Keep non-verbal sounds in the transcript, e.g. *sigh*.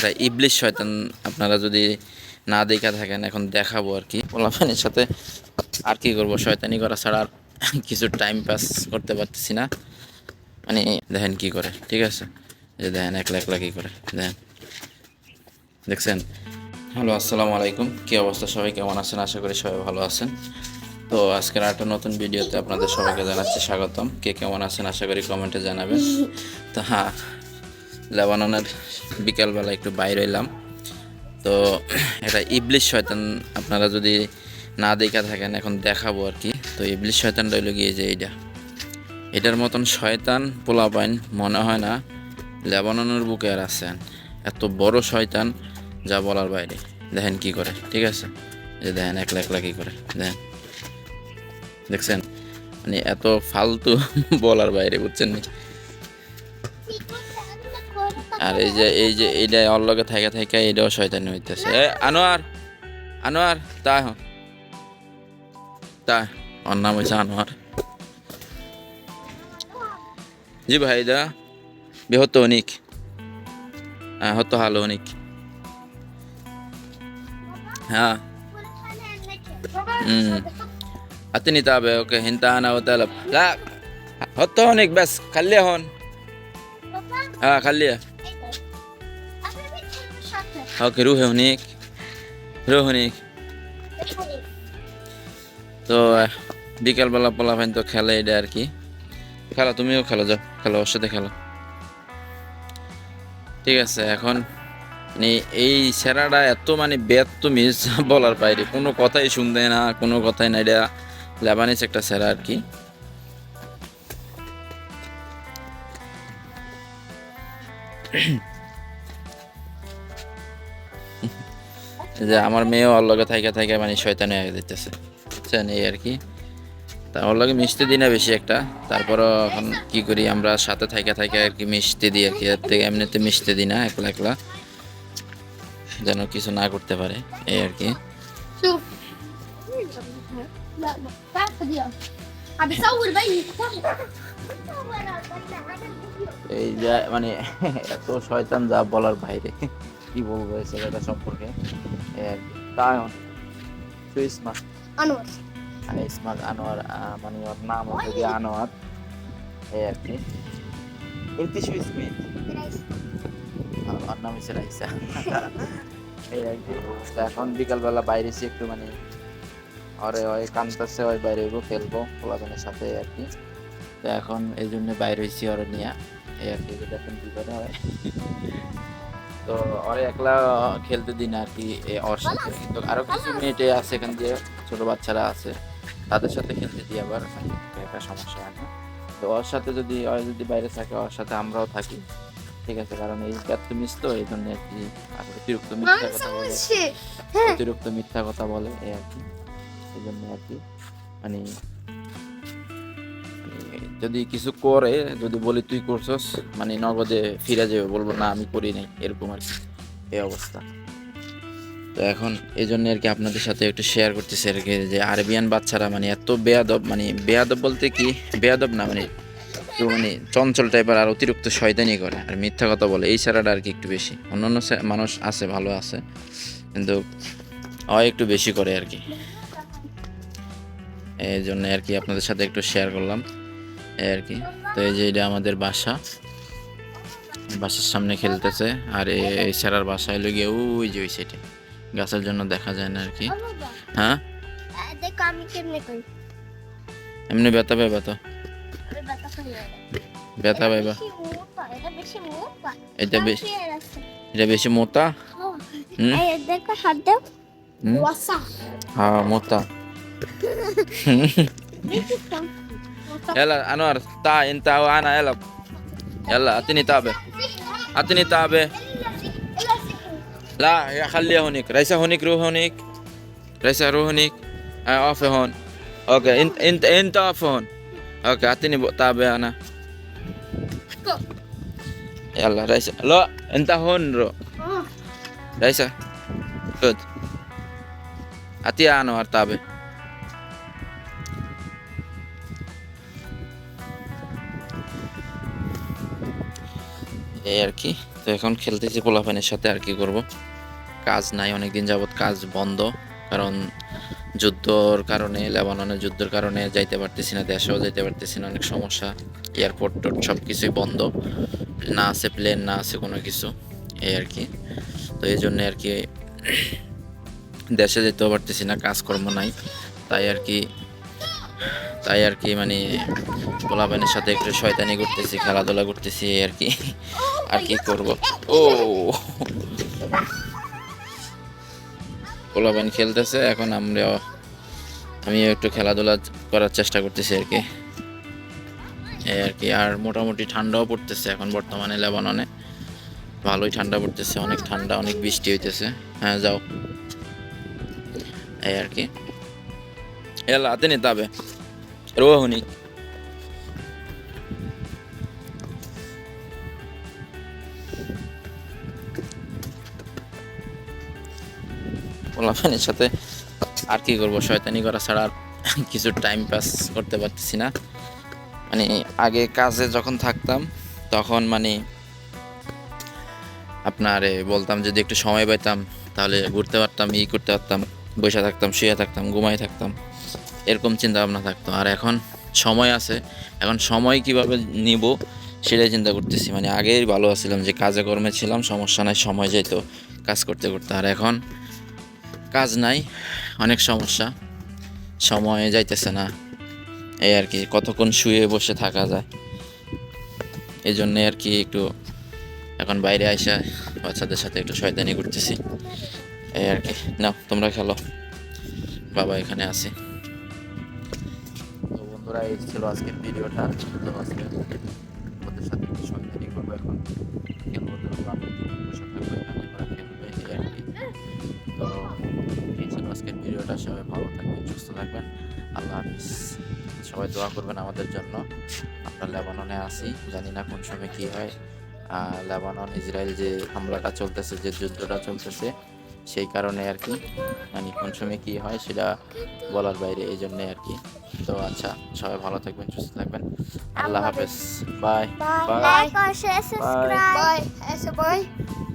এটা ইবলিশ শয়তান আপনারা যদি না দেখা থাকেন, এখন দেখাবো আর কি। পোলাপানের সাথে আর কি করব? শয়তানি করা ছাড়া আর কিছু টাইম পাস করতে পারতেছি না। মানে দেখেন কি করে, ঠিক আছে? যে দেখেন, একলা একলা কী করে, দেখেন। দেখছেন? হ্যালো, আসসালামু আলাইকুম। কী অবস্থা সবাই? কেমন আছেন? আশা করি সবাই ভালো আছেন। তো আজকের একটা নতুন ভিডিওতে আপনাদের সবাইকে জানাচ্ছি স্বাগতম। কে কেমন আছেন? আশা করি কমেন্টে জানাবেন। তো হ্যাঁ লেবাননের বিকালবেলা একটু বাইরে এলাম তো এটা ইবলিশ শয়তান, আপনারা যদি না দেখা থাকেন, এখন দেখাবো আর কি। তো ইবলিশ শয়তানটা হইল গিয়ে যে এইটা। এটার মতন শয়তান পোলাপাইন মনে হয় না লেবাননের বুকে আর আছেন এত বড় শয়তান, যা বলার বাইরে। দেখেন কি করে, ঠিক আছে? যে দেখেন, একলা একলা কি করে, দেখেন। দেখছেন? মানে এত ফালতু বলার বাইরে, বুঝছেন নি? আর এই যে এই যে এইটা ওর লগে থাকা থাকা এটাও শয়তানি হইতেছে এ আনোয়ার আনোয়ার তা হ। তা ওর নাম হয়েছে আনোয়ার জি ভাই দা বিহত অনিক হ্যাঁ হতো হালো অনিক হ্যাঁ امم اعطيني تابع اوكي انت انا وطلب لا حطه هونيك بس خليه هون اه خليه اوكي روحي هونيك روح هونيك তো আহ, বিকালবেলা পোলাপাইন তো খেলে এটা আর কি খেলো তুমিও খেলো যাও খেলো ওর সাথে খেলো ঠিক আছে এখন মানে এই সেরাটা এত মানে ব্যর্থ মিস বলার বাইরে কোনো কথাই শুনতে না কোনো কথাই না এটা লেবানিস একটা সেরা আর কি এই যে আমার মেয়েও আল্লাহকে থাইকা থাইকা মানে শয়তানি হয়ে দিতেছে বুঝছেন? এই আর কি। তা আল্লাহকে মিশতে দিই না বেশি একটা। তারপরও এখন কী করি আমরা সাথে থাইকা থাইকা আর কি মিশতে দিই আর কি। এর থেকে এমনিতে মিশতে দিই না একলা একলা। যেন কিছু না করতে পারে এই আর কি। এই যা মানে এত শয়তান যা বলার বাইরে। কি বলব এই ছেলেটা সম্পর্কে? কায়ন সুইসমাস আনোয়ার। ইসমাত আনোয়ার মানে ওর নাম যদি আনোয়ার। এই আর কি। ইতিশু স্মিথ ওর নাম হচ্ছে রাইসা। এই আর কি। এখন বিকালবেলা বাইরেছি একটু মানে ওরে ওই কান্তাসে ওই বাইরে হইব খেলব পোলাবেনের সাথে আর কি। তো এখন এই জন্য বাইরে হইছি ওরে নিয়ে এই আর কি দেখেন কি করে হয়। তো ওরে একলা খেলতে দিন আর কি ওর সাথে কিন্তু আরও কিছু মেয়েটে আছে এখান দিয়ে ছোট বাচ্চারা আছে তাদের সাথে খেলতে দিই আবার একটা সমস্যা হয় না। তো ওর সাথে যদি ওর যদি বাইরে থাকে ওর সাথে আমরাও থাকি ঠিক আছে? কারণ এই ব্যর্থ মিস তো এই জন্য আর কি অতিরিক্ত মিথ্যা কথা বলে। হ্যাঁ। অতিরিক্ত মিথ্যা কথা বলে এই আর কি। এই জন্য আর কি মানে যদি কিছু করে, যদি বলি তুই করছস মানে নগদে ফিরে যাবে, বলব না, আমি করি নাই, এরকম আর কি, এই অবস্থা। তো এখন এই জন্য আর কি আপনাদের সাথে একটু শেয়ার করতেছি আর কি, যে আরবিয়ান বাচ্চারা মানে এত বেয়াদব মানে বেয়াদব বলতে কি, বেয়াদব না মানে একটু মানে চঞ্চল টাইপের আর অতিরিক্ত শয়তানি করে, আর মিথ্যা কথা বলে, এই ছাড়াটা আর কি একটু বেশি। অন্যান্য মানুষ আছে, ভালো আছে, কিন্তু ও একটু বেশি করে আর কি। এই জন্য আর কি আপনাদের সাথে একটু শেয়ার করলাম। এই আর কি। তো এই যে এটা আমাদের বাসা। বাসার সামনে খেলতেছে। আর এই স্যারার বাসা এলো গিয়ে ওই যে ওই সাইডে গাছের জন্য দেখা যায় না আর কি। হ্যাঁ? এমনি ব্যথা আমি ব্যথা ব্যথা পাইবা বেশি এটা বেশি মোটা। এটা বেশি মোটা। হুম? হ্যাঁ মোটা। *laughs* *laughs* يلا انوار تعال انت وأنا يلا. يلا أعطيني تابع. أعطيني تابع. لا يا خليها هونيك ريسا هونيك روح هونيك ريسا روح هونيك آه أقف هون. أوكي انت انت انت أقف هون. أوكي أعطيني تابع أنا. يلا ريسا لا انت هون رو. ريسا خذ أعطيها انوار تابع. এই আর কি। তো এখন খেলতেছি পোলাপানের সাথে আর কি করব। কাজ নাই, অনেকদিন যাবৎ কাজ বন্ধ। কারণ যুদ্ধর কারণে, লেবাননের যুদ্ধের কারণে যাইতে পারতেছি না, দেশেও যাইতে পারতেছি না, অনেক সমস্যা। এয়ারপোর্ট টোট সব কিছুই বন্ধ। না আছে প্লেন, না আছে কোনো কিছু। এই আর কি। তো এই জন্য আর কি দেশে যেতেও পারতেছি না, কাজকর্ম নাই। তাই আর কি তাই আর কি মানে পোলাপানের সাথে একটু শয়তানি করতেছি, খেলাধুলা করতেছি আর কি। আর কি করব? ও! পোলাপান খেলতেছে, এখন আমরা আমি একটু খেলাধুলা করার চেষ্টা করতেছি আর কি। এই আর কি, আর মোটামুটি ঠান্ডাও পড়তেছে এখন বর্তমানে লেবাননে। ভালোই ঠান্ডা পড়তেছে, অনেক ঠান্ডা, অনেক বৃষ্টি হইতেছে। হ্যাঁ যাও। এই আর কি। এলা হাতে নিতে হবে রোহনি পোলাপানের সাথে আর কি করব? শয়তানি করা ছাড়া আর কিছু টাইম পাস করতে পারতেছি না। মানে আগে কাজে যখন থাকতাম, তখন মানে আপনার বলতাম, যদি একটু সময় পাইতাম, তাহলে ঘুরতে পারতাম, ই করতে পারতাম, বসে থাকতাম, শুয়ে থাকতাম ঘুমাই থাকতাম। এরকম চিন্তা ভাবনা থাকতো। আর এখন সময় আছে। এখন সময় কীভাবে নিব সেটাই চিন্তা করতেছি। মানে আগেই ভালো আছিলাম যে কাজে কর্মে ছিলাম, সমস্যা নাই, সময় যেত কাজ করতে করতে। আর এখন কাজ নাই, অনেক সমস্যা। সময় যাইতেছে না। এই আর কি, কতক্ষণ শুয়ে বসে থাকা যায়। এই জন্যে আর কি একটু এখন বাইরে আইসা বাচ্চাদের সাথে একটু শয়তানি করতেছি। এই আর কি। নাও, তোমরা খেলো। বাবা এখানে আছে। বন্ধুরা, এই ছিল আজকের ভিডিওটা। তো আজকে ওদের সাথে একটু শয়তানি করব এখন। খেলব তো তো, এই ছিল আজকের ভিডিওটা। সবাই ভালো থাকবেন, সুস্থ থাকবেন। আল্লাহ হাফিজ। সবাই দোয়া করবেন আমাদের জন্য। আমরা লেবাননে আছি, জানি না কোন সময় কী হয়। লেবানন, ইসরায়েল যে হামলাটা চলতেছে, যে যুদ্ধটা চলতেছে সেই কারণে আর কি মানে কোন সময় কী হয় সেটা বলার বাইরে এই জন্যে আর কি। তো আচ্ছা সবাই ভালো থাকবেন সুস্থ থাকবেন। আল্লাহ হাফেজ। বাই। বাই। বাই। or